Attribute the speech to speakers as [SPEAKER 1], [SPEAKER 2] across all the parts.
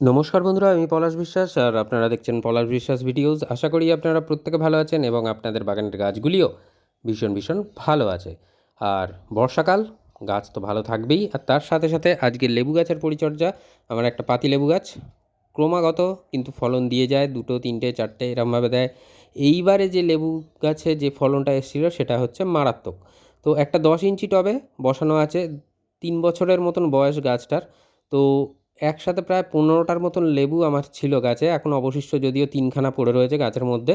[SPEAKER 1] নমস্কার বন্ধুরা, আমি পলাশ বিশ্বাস আর আপনারা দেখছেন পলাশ বিশ্বাস ভিডিওস। আশা করি আপনারা প্রত্যেকে ভালো আছেন এবং আপনাদের বাগানের গাছগুলিও ভীষণ ভীষণ ভালো আছে। আর বর্ষাকাল, গাছ তো ভালো থাকবেই। আর তার সাথে সাথে আজকে লেবু গাছের পরিচর্যা, আমার একটা পাতি লেবু গাছ, ক্রমাগত কিন্তু ফলন দিয়ে যায়, দুটো, তিনটে, চারটে এরমভাবে দেয়। এইবারে যে লেবু গাছে যে ফলনটা এসেছিল সেটা হচ্ছে মারাত্মক। তো একটা দশ ইঞ্চি টবে বসানো আছে, তিন বছরের মতন বয়স গাছটার। তো একসাথে প্রায় পনেরোটার মতন লেবু আমার ছিল গাছে, এখন অবশিষ্ট যদিও তিনখানা পড়ে রয়েছে গাছের মধ্যে।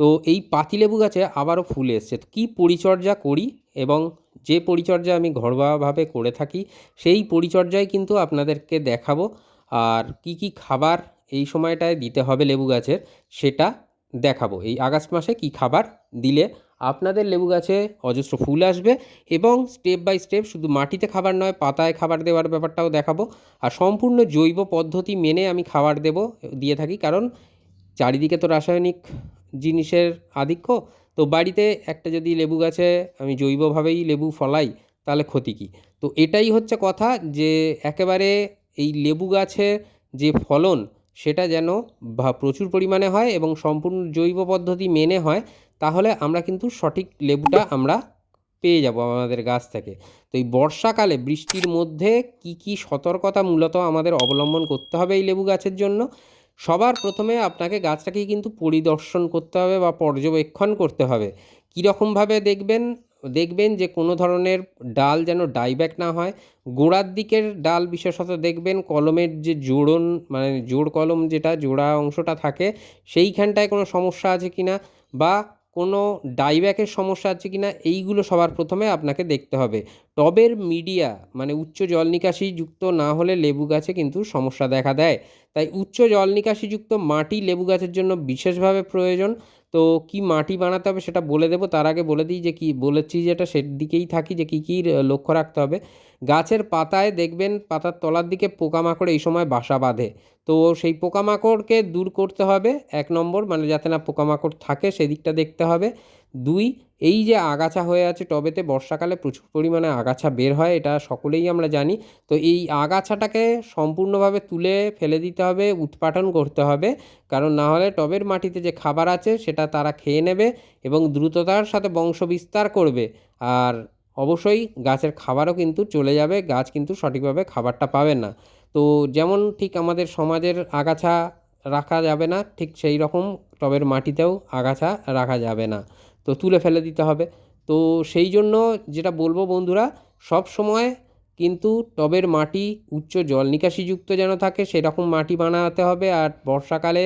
[SPEAKER 1] তো এই পাতিলেবু গাছে আবারও ফুল এসছে। কী পরিচর্যা করি এবং যে পরিচর্যা আমি ঘরোয়াভাবে করে থাকি, সেই পরিচর্যায় কিন্তু আপনাদেরকে দেখাবো। আর কি কি খাবার এই সময়টায় দিতে হবে লেবু গাছের, সেটা দেখাবো। এই আগস্ট মাসে কি খাবার দিলে আপনাদের লেবু গাছে অজস্র ফুল আসবে এবং স্টেপ বাই স্টেপ শুধু মাটিতে খাবার নয়, পাতায় খাবার দেওয়ার ব্যাপারটাও দেখাবো। আর সম্পূর্ণ জৈব পদ্ধতি মেনে আমি খাবার দেব, দিয়ে থাকি। কারণ চারিদিকে তো রাসায়নিক জিনিসের আধিক্য, তো বাড়িতে একটা যদি লেবু গাছে আমি জৈবভাবেই লেবু ফলাই, তাহলে ক্ষতি কী? তো এটাই হচ্ছে কথা যে একেবারে এই লেবু গাছে যে ফলন, সেটা যেন প্রচুর পরিমাণে হয় এবং সম্পূর্ণ জৈব পদ্ধতি মেনে হয় তাহলে আমরা কিন্তু সঠিক লেবুটা আমরা পেয়ে যাব আমাদের গাছ থেকে। তো এই বর্ষাকালে বৃষ্টির মধ্যে কি কি সতর্কতা মূলত আমাদের অবলম্বন করতে হবে এই লেবু গাছের জন্য? সবার প্রথমে আপনাকে গাছটাকেই কিন্তু পরিদর্শন করতে হবে বা পর্যবেক্ষণ করতে হবে। কীরকমভাবে দেখবেন? দেখবেন যে কোনো ধরনের ডাল যেন ডাইব্যাক না হয়। গোড়ার দিকের ডাল বিশেষত দেখবেন কলমের যে জোড়ন মানে জোড় কলম যেটা জোড়া অংশটা থাকে, সেইখানটায় কোনো সমস্যা আছে কি না বা কোনো ডাইব্যাকের সমস্যা আছে কি না এইগুলো সবার প্রথমে আপনাকে দেখতে হবে। টবের মিডিয়া মানে উচ্চ জল নিকাশি যুক্ত না হলে লেবু গাছে কিন্তু সমস্যা দেখা দেয়। তাই উচ্চ জল নিকাশি যুক্ত মাটি লেবু গাছের জন্য বিশেষভাবে প্রয়োজন। তো কি মাটি বানাতে হবে সেটা বলে দেবো। তার আগে বলে দিই যে কি, বলেছি যেটা সেদিকেই থাকি, যে কী কী লক্ষ্য রাখতে হবে। গাছের পাতায় দেখবেন পাতার তলার দিকে পোকামাকড় এই সময় বাসা বাঁধে। তো সেই পোকামাকড়কে দূর করতে হবে এক নম্বর মানে যাতে না পোকামাকড় থাকে সেদিকটা দেখতে হবে। দুই এই যে আগাছা হয়ে আছে টবেতে, বর্ষাকালে প্রচুর পরিমাণে আগাছা বের হয়, এটা সকলেই আমরা জানি। তো এই আগাছাটাকে সম্পূর্ণভাবে তুলে ফেলে দিতে হবে, উৎপাটন করতে হবে। কারণ না হলে টবের মাটিতে যে খাবার আছে, সেটা তারা খেয়ে নেবে এবং দ্রুততার সাথে বংশ বিস্তার করবে। আর অবশ্যই গাছের খাবারও কিন্তু চলে যাবে, গাছ কিন্তু সঠিকভাবে খাবারটা পাবে না। তো যেমন ঠিক আমাদের সমাজের আগাছা রাখা যাবে না, ঠিক সেই রকম টবের মাটিতেও আগাছা রাখা যাবে না। তো তুলে ফেলে দিতে হবে। তো সেই জন্য যেটা বলব বন্ধুরা, সব সময় কিন্তু টবের মাটি, উচ্চ জল নিকাশিযুক্ত যেন থাকে, সেরকম মাটি বানাতে হবে। আর বর্ষাকালে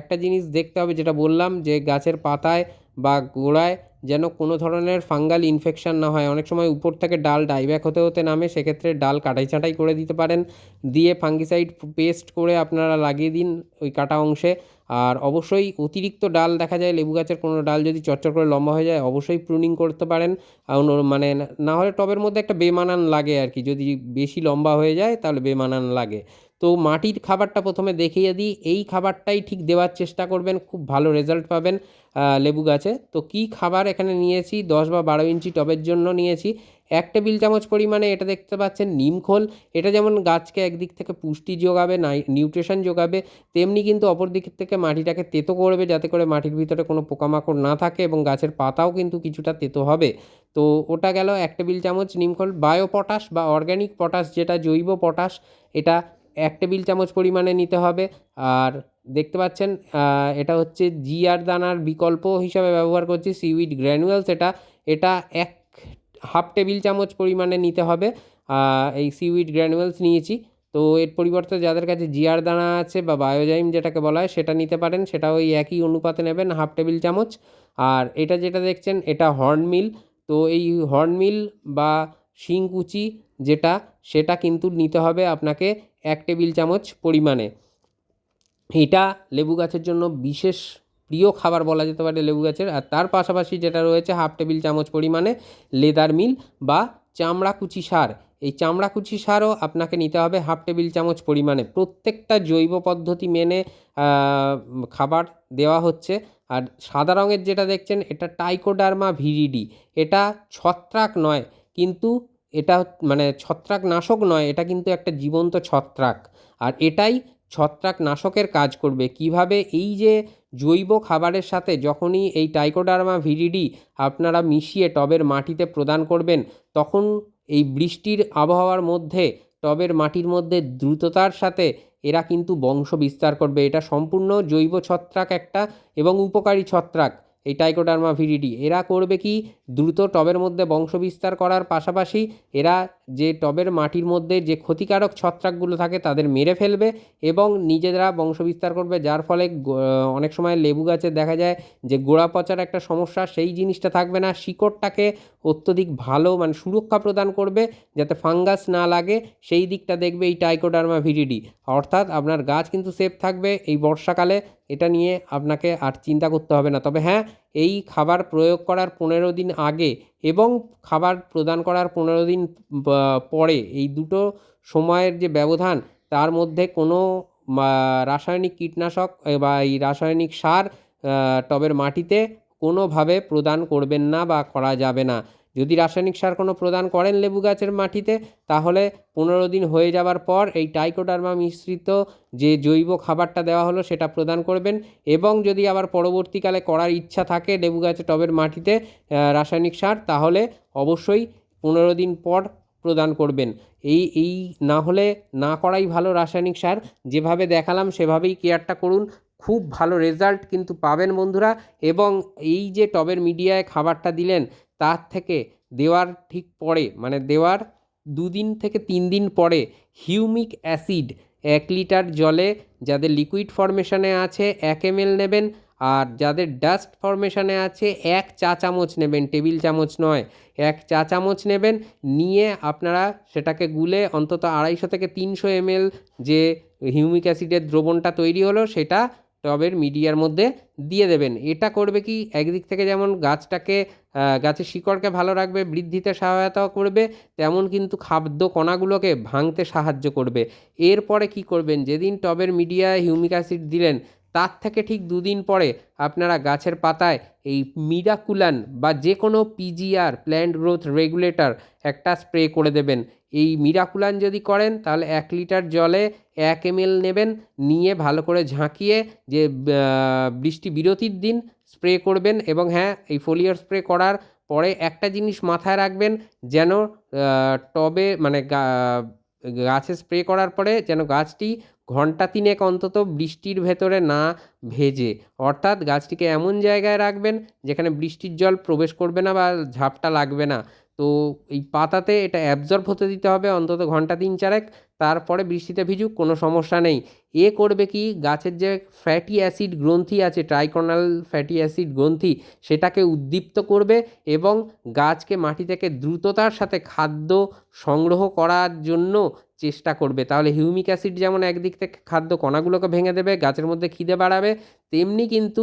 [SPEAKER 1] একটা জিনিস দেখতে হবে, যেটা বললাম যে গাছের পাতায় বা গোড়ায় যেন কোনো ধরনের ফাঙ্গাল ইনফেকশান না হয়। অনেক সময় উপর থেকে ডাল ডাইব্যাক হতে হতে নামে, সেক্ষেত্রে ডাল কাটাই ছাঁটাই করে দিতে পারেন। দিয়ে ফাঙ্গিসাইড পেস্ট করে আপনারা লাগিয়ে দিন ওই কাটা অংশে। আর অবশ্যই অতিরিক্ত ডাল দেখা যায়, লেবু গাছের কোনো ডাল যদি চচ্চর করে লম্বা হয়ে যায়, অবশ্যই প্রুনিং করতে পারেন। মানে না হলে টবের মধ্যে একটা বেমানান লাগে আর কি। যদি বেশি লম্বা হয়ে যায়, তাহলে বেমানান লাগে। তো মাটির খাবারটা প্রথমে দেখিয়ে দিই। এই খাবারটাই ঠিক দেওয়ার চেষ্টা করবেন, খুব ভালো রেজাল্ট পাবেন লেবু গাছে। তো কী খাবার এখানে নিয়েছি? দশ বা বারো ইঞ্চি টবের জন্য নিয়েছি। এক টেবিল চামচ পরিমাণে এটা দেখতে পাচ্ছেন নিমখোল এটা যেমন গাছকে একদিক থেকে পুষ্টি যোগাবে, নাই নিউট্রিশন যোগাবে, তেমনি কিন্তু অপর দিক থেকে মাটিটাকে তেতো করবে, যাতে করে মাটির ভিতরে কোনো পোকামাকড় না থাকে এবং গাছের পাতাও কিন্তু কিছুটা তেতো হবে। তো ওটা গেল এক টেবিল চামচ নিমখোল বায়ো পটাশ বা অর্গ্যানিক পটাশ যেটা জৈব পটাশ, এটা এক টেবিল চামচ পরিমাণে নিতে হবে। আর দেখতে পাচ্ছেন এটা হচ্ছে জিআর দানার বিকল্প হিসাবে ব্যবহার করছি সিউইড গ্র্যানুয়ালস এটা। এটা এক হাফ টেবিল চামচ পরিমাণে নিতে হবে। এই সিউইড গ্র্যানুয়ালস নিয়েছি। তো এর পরিবর্তে যাদের কাছে জিআর দানা আছে বা বায়োজাইম যেটাকে বলা হয়, সেটা নিতে পারেন। সেটা ওই একই অনুপাতে নেবেন, হাফ টেবিল চামচ। আর এটা যেটা দেখছেন, এটা হর্নমিল তো এই হর্নমিল বা শিংকুচি যেটা, সেটা কিন্তু নিতে হবে আপনাকে এক টেবিল চামচ পরিমাণে। এটা লেবু গাছের জন্য বিশেষ প্রিয় খাবার বলা যেতে পারে লেবু গাছের। আর তার পাশাপাশি যেটা রয়েছে হাফ টেবিল চামচ পরিমাণে লেদার মিল বা চামড়া কুচি সার। এই চামড়া কুচি সারও আপনাকে নিতে হবে হাফ টেবিল চামচ পরিমাণে। প্রত্যেকটা জৈব পদ্ধতি মেনে খাবার দেওয়া হচ্ছে। আর সাদা রঙের যেটা দেখছেন, এটা টাইকোডার্মা ভিরিডি। এটা ছত্রাক নয়, কিন্তু এটা মানে ছত্রাক নাশক নয়, এটা কিন্তু একটা জীবন্ত ছত্রাক। আর এটাই ছত্রাকনাশকের কাজ করবে। কীভাবে এই যে জৈব খাবারের সাথে যখনই এই টাইকোডার্মা ভিরিডি আপনারা মিশিয়ে টবের মাটিতে প্রদান করবেন, তখন এই বৃষ্টির আবহাওয়ার মধ্যে, টবের মাটির মধ্যে দ্রুততার সাথে এরা কিন্তু বংশ বিস্তার করবে। এটা সম্পূর্ণ জৈব ছত্রাক একটা এবং উপকারী ছত্রাক। এই টাইকোডার্মা ভিডিডি। এরা করবে কি? দ্রুত টবের মধ্যে বংশ বিস্তার করার পাশাপাশি এরা যে টবের মাটির মধ্যে যে ক্ষতিকারক ছত্রাকগুলো থাকে তাদের মেরে ফেলবে এবং নিজেরা বংশ বিস্তার করবে, যার ফলে অনেক সময় লেবু গাছে দেখা যায় যে গোড়া পচার একটা সমস্যা, সেই জিনিসটা থাকবে না। শিকড়টাকে অত্যধিক ভালো মানে সুরক্ষা প্রদান করবে যাতে ফাঙ্গাস না লাগে, সেই দিকটা দেখবে এই টাইকোডার্মা ভিরিডি অর্থাৎ আপনার গাছ কিন্তু সেফ থাকবে এই বর্ষাকালে, এটা নিয়ে আপনাকে আর চিন্তা করতে হবে না। তবে হ্যাঁ এই খাবার প্রয়োগ করার পনেরো দিন আগে এবং খাবার প্রদান করার পনেরো দিন পরে এই দুটো সময়ের যে ব্যবধান, তার মধ্যে কোনো রাসায়নিক কীটনাশক বা এই রাসায়নিক সার টবের মাটিতে কোনোভাবে প্রদান করবেন না বা করা যাবে না। যদি রাসায়নিক সার কোনো প্রদান করেন লেবু গাছের মাটিতে, তাহলে পনেরো দিন হয়ে যাওয়ার পর এই টাইকোডার্মা মিশ্রিত যে জৈব খাবারটা দেওয়া হলো সেটা প্রদান করবেন এবং যদি আবার পরবর্তীকালে করার ইচ্ছা থাকে লেবু গাছে টবের মাটিতে রাসায়নিক সার, তাহলে অবশ্যই পনেরো দিন পর প্রদান করবেন। এই এই না হলে না করাই ভালো রাসায়নিক সার। যেভাবে দেখালাম সেভাবেই কেয়ারটা করুন। খুব ভালো রেজাল্ট কিন্তু পাবেন বন্ধুরা এবং এই যে টবের মিডিয়ায় খাবারটা দিলেন, তার থেকে দেওয়ার ঠিক পরে মানে দেওয়ার দুদিন থেকে তিন দিন পরে হিউমিক অ্যাসিড এক লিটার জলে যাদের লিকুইড ফরমেশনে আছে এক এম নেবেন আর যাদের ডাস্ট ফরমেশনে আছে এক চা চামচ নেবেন টেবিল চামচ নয়, এক চা চামচ নেবেন, নিয়ে আপনারা সেটাকে গুলে অন্তত আড়াইশো থেকে তিনশো এমএল যে হিউমিক অ্যাসিডের দ্রবণটা তৈরি হলো সেটা টবের মিডিয়ার মধ্যে দিয়ে দেবেন। এটা করবে কি? একদিক থেকে যেমন গাছটাকে গাছের শিকড়কে ভালো রাখবে, বৃদ্ধিতে সহায়তা করবে, তেমন কিন্তু খাদ্য কণাগুলোকে ভাঙতে সাহায্য করবে। এরপরে কি করবেন? যেদিন টবের মিডিয়ায় হিউমিক অ্যাসিড দিলেন তার থেকে ঠিক দুদিন পরে আপনারা গাছের পাতায় এই মিরাকুলান বা যে কোনো পিজিআর প্ল্যান্ট গ্রোথ রেগুলেটর একটা স্প্রে করে দেবেন। এই মিরাকুলান যদি করেন, তাহলে এক লিটার জলে এক এম নেবেন, নিয়ে ভালো করে ঝাঁকিয়ে যে বৃষ্টি বিরতির দিন স্প্রে করবেন এবং হ্যাঁ এই ফোলিয়ার স্প্রে করার পরে একটা জিনিস মাথায় রাখবেন, যেন টবে মানে গাছে স্প্রে করার পরে যেন গাছটি ঘণ্টা তিনেক অন্তত বৃষ্টির ভেতরে না ভেজে। অর্থাৎ গাছটিকে এমন জায়গায় রাখবেন যেখানে বৃষ্টির জল প্রবেশ করবে না বা ঝাপটা লাগবে না। তো এই পাতাতে এটা অ্যাবজর্ব হতে দিতে হবে অন্তত ঘণ্টা তিন চারেক। তারপরে বৃষ্টিতে ভিজুক, কোনো সমস্যা নেই। এ করবে কি? গাছের যে ফ্যাটি অ্যাসিড গ্রন্থি আছে ট্রাইকোনাল ফ্যাটি অ্যাসিড গ্রন্থি, সেটাকে উদ্দীপ্ত করবে এবং গাছকে মাটি থেকে দ্রুততার সাথে খাদ্য সংগ্রহ করার জন্য চেষ্টা করবে। তাহলে হিউমিক অ্যাসিড যেমন একদিক থেকে খাদ্য কণাগুলোকে ভেঙে দেবে, গাছের মধ্যে খিদে বাড়াবে, তেমনি কিন্তু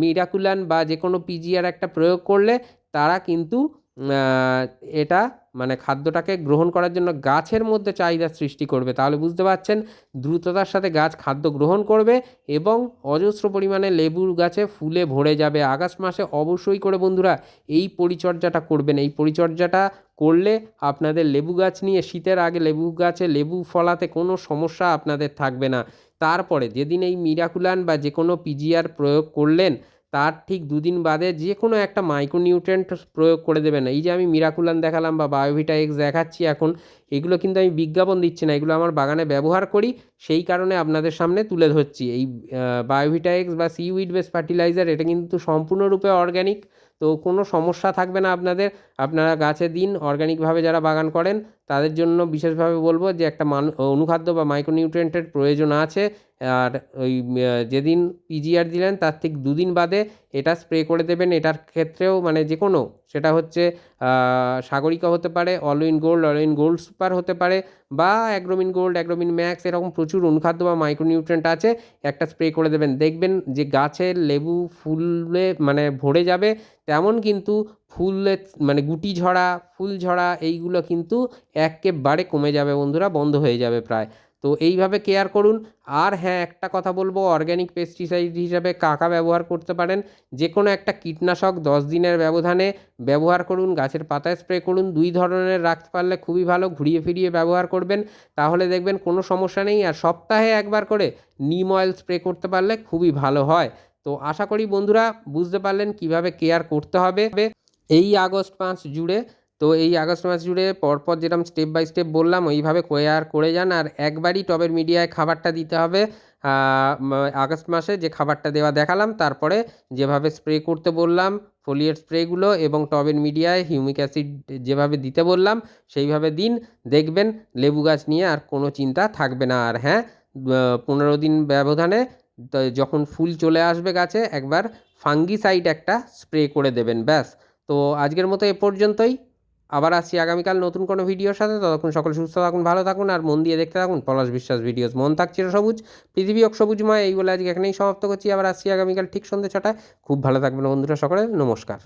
[SPEAKER 1] মিরাকুলান বা যে কোনো পিজিআর একটা প্রয়োগ করলে তারা কিন্তু এটা মানে খাদ্যটাকে গ্রহণ করার জন্য গাছের মধ্যে চাহিদা সৃষ্টি করবে। তাহলে বুঝতে পারছেন, দ্রুততার সাথে গাছ খাদ্য গ্রহণ করবে এবং অজস্র পরিমাণে লেবুর গাছে ফুলে ভরে যাবে। আগস্ট মাসে অবশ্যই করে বন্ধুরা এই পরিচর্যাটা করবেন। এই পরিচর্যাটা করলে আপনাদের লেবু গাছ নিয়ে শীতের আগে লেবু গাছে লেবু ফলাতে কোনো সমস্যা আপনাদের থাকবে না। তারপরে যেদিন এই মিরাকুলান বা যে কোনো পিজিআর প্রয়োগ করলেন তার ঠিক দুদিন বাদে যে কোনো একটা মাইক্রোনিউট্রেন্ট প্রয়োগ করে দেবেন এই যে আমি মিরাকুলান দেখালাম বা বায়োভিটা এক্স দেখাচ্ছি এখন, এগুলো কিন্তু আমি বিজ্ঞাপন দিচ্ছি না। এগুলো আমার বাগানে ব্যবহার করি, সেই কারণে আপনাদের সামনে তুলে ধরছি। এই বায়োভিটা এক্স বা সিউইড বেস ফার্টিলাইজার এটা কিন্তু সম্পূর্ণরূপে অর্গ্যানিক তো কোনো সমস্যা থাকবে না আপনাদের। আপনারা গাছে দিন অর্গ্যানিকভাবে যারা বাগান করেন তাদের জন্য বিশেষভাবে বলব যে একটা মান অনুখাদ্য বা মাইক্রোনিউট্রিয়েন্টের প্রয়োজন আছে। আর ওই যেদিন পিজিআর দিলেন তার ঠিক দুদিন বাদে এটা স্প্রে করে দেবেন। এটার ক্ষেত্রেও মানে যে কোনো সেটা হচ্ছে সাগরিকা হতে পারে Allwin gold Allwin gold super হতে পারে বা অ্যাগ্রোমিন গোল্ড, অ্যাগ্রোমিন ম্যাক্স, এরকম প্রচুর অনুখাদ্য বা মাইক্রোনিউট্রেন্ট আছে, একটা স্প্রে করে দেবেন। দেখবেন যে গাছের লেবু ফুলে মানে ভরে যাবে, তেমন কিন্তু ফুলে মানে গুটি ঝরা, ফুল ঝরা, এইগুলো কিন্তু একেবারে কমে যাবে বন্ধুরা, বন্ধ হয়ে যাবে প্রায়। তো এইভাবে কেয়ার করুন। আর হ্যাঁ একটা কথা বলব অর্গ্যানিক পেস্টিসাইড হিসাবে কাকা ব্যবহার করতে পারেন। যে কোনো একটা কীটনাশক দশ দিনের ব্যবধানে ব্যবহার করুন, গাছের পাতায় স্প্রে করুন, দুই ধরনের রাখতে পারলে খুবই ভালো, ঘুরিয়ে ফিরিয়ে ব্যবহার করবেন। তাহলে দেখবেন কোনো সমস্যা নেই। আর সপ্তাহে একবার করে নিম অয়েল স্প্রে করতে পারলে খুবই ভালো হয়। তো আশা করি বন্ধুরা, বুঝতে পারলেন কীভাবে কেয়ার করতে হবে। এই আগস্ট মাস জুড়ে, তো এই আগস্ট মাস জুড়ে পরপর যেরকম স্টেপ বাই স্টেপ বললাম, ওইভাবে করে আর করে যান। আর একবারই টবের মিডিয়ায় খাবারটা দিতে হবে। আগস্ট মাসে যে খাবারটা দেওয়া দেখালাম, তারপরে যেভাবে স্প্রে করতে বললাম ফোলিয়ের স্প্রেগুলো এবং টবের মিডিয়ায় হিউমিক অ্যাসিড যেভাবে দিতে বললাম, সেইভাবে দিন। দেখবেন লেবু গাছ নিয়ে আর কোনো চিন্তা থাকবে না। আর হ্যাঁ পনেরো দিন ব্যবধানে যখন ফুল চলে আসবে গাছে, একবার ফাঙ্গিসাইড একটা স্প্রে করে দেবেন, ব্যাস। তো আজকের মতো এ পর্যন্তই। আবার আসছি আগামীকাল নতুন কোনো ভিডিওর সাথে। ততক্ষণ সকল সুস্থ থাকুন, ভালো থাকুন আর মন দিয়ে দেখতে থাকুন পলাশ বিশ্বাস ভিডিওস। মন থাকছিল সবুজ, পৃথিবী হোক সবুজময়, এই বলে আজকে এখানেই সমাপ্ত করছি। আবার আসছি আগামীকাল ঠিক সন্ধ্যে ছটায়। খুব ভালো থাকবেন বন্ধুরা সকলে, নমস্কার।